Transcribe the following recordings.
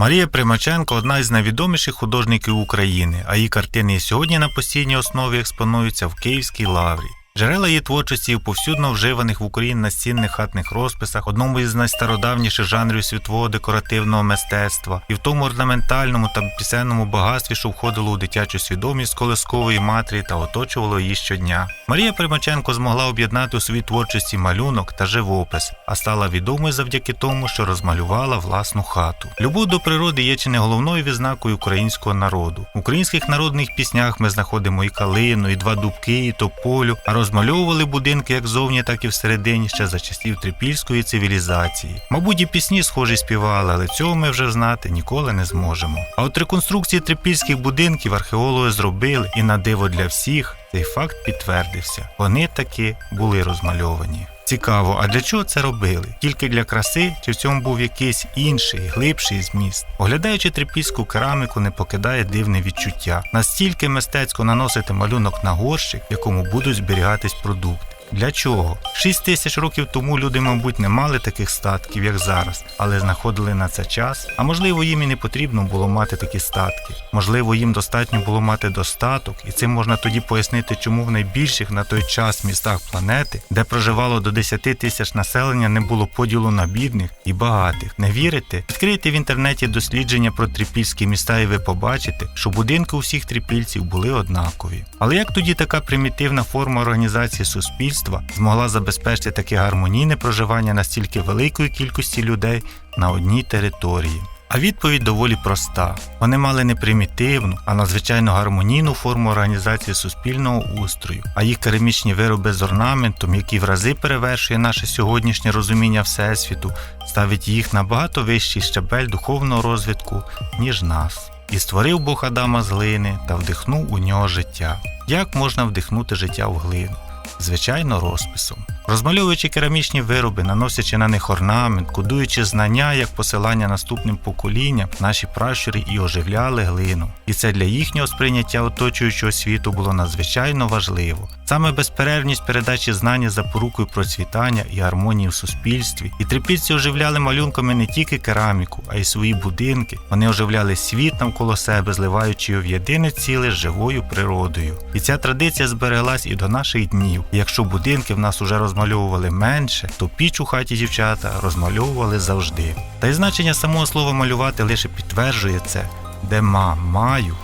Марія Примаченко одна із найвідоміших художників України, а її картини сьогодні на постійній основі експонуються в Київській лаврі. Джерела її творчості у повсюдно вживаних в Україні настінних хатних розписах, одному із найстародавніших жанрів світового декоративного мистецтва, і в тому орнаментальному та пісенному багатстві, що входило у дитячу свідомість колискової матері та оточувало її щодня. Марія Примаченко змогла об'єднати у своїй творчості малюнок та живопис, а стала відомою завдяки тому, що розмалювала власну хату. Любов до природи є чи не головною відзнакою українського народу. В українських народних піснях ми знаходимо і калину, і два дубки, і тополю, а розмальовували будинки як зовні, так і всередині ще за часів трипільської цивілізації. Мабуть, і пісні схожі співали, але цього ми вже знати ніколи не зможемо. А от реконструкції трипільських будинків археологи зробили, і на диво для всіх цей факт підтвердився. Вони таки були розмальовані. Цікаво, а для чого це робили? Тільки для краси, чи в цьому був якийсь інший, глибший зміст? Оглядаючи трипільську кераміку, не покидає дивне відчуття. Настільки мистецько наносити малюнок на горщик, в якому будуть зберігатись продукти. Для чого? Шість тисяч років тому люди, мабуть, не мали таких статків, як зараз, але знаходили на це час. А можливо, їм і не потрібно було мати такі статки. Можливо, їм достатньо було мати достаток, і цим можна тоді пояснити, чому в найбільших на той час містах планети, де проживало до 10 тисяч населення, не було поділу на бідних і багатих. Не вірите? Відкрийте в інтернеті дослідження про трипільські міста, і ви побачите, що будинки у всіх трипільців були однакові. Але як тоді така примітивна форма організації суспільства змогла забезпечити таке гармонійне проживання настільки великої кількості людей на одній території? А відповідь доволі проста. Вони мали не примітивну, а надзвичайно гармонійну форму організації суспільного устрою, а їх керамічні вироби з орнаментом, який в рази перевершує наше сьогоднішнє розуміння Всесвіту, ставить їх на багато вищий щабель духовного розвитку, ніж нас. І створив Бог Адама з глини та вдихнув у нього життя. Як можна вдихнути життя в глину? Звичайно, розписом. Розмальовуючи керамічні вироби, наносячи на них орнамент, кодуючи знання як посилання наступним поколінням, наші пращури і оживляли глину. І це для їхнього сприйняття оточуючого світу було надзвичайно важливо. Саме безперервність передачі знання запорукою процвітання і гармонії в суспільстві. І трипільці оживляли малюнками не тільки кераміку, а й свої будинки. Вони оживляли світ навколо себе, зливаючи його в єдине ціле з живою природою. І ця традиція збереглась і до наших днів. І якщо будинки в нас уже розмальовували менше, то піч у хаті дівчата розмальовували завжди. Та й значення самого слова малювати лише підтверджує це, де ма маю,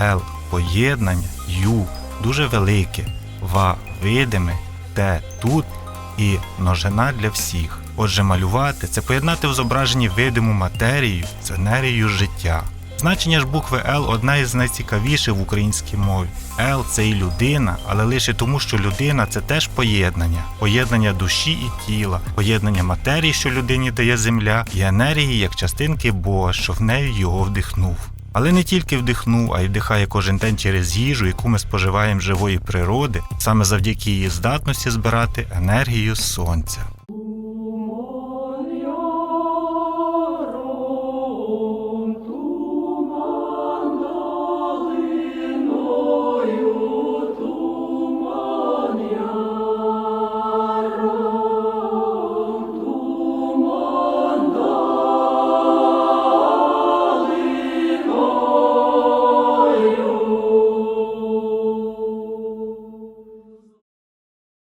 ел поєднання, ю дуже велике, ва видиме, те тут і множина для всіх. Отже, малювати це поєднати в зображенні видиму матерію з енергією життя. Значення ж букви Л одна із найцікавіших в українській мові. Л це і людина, але лише тому, що людина це теж поєднання, поєднання душі і тіла, поєднання матерії, що людині дає земля, і енергії як частинки Бога, що в неї його вдихнув. Але не тільки вдихнув, а й вдихає кожен день через їжу, яку ми споживаємо живої природи, саме завдяки її здатності збирати енергію сонця.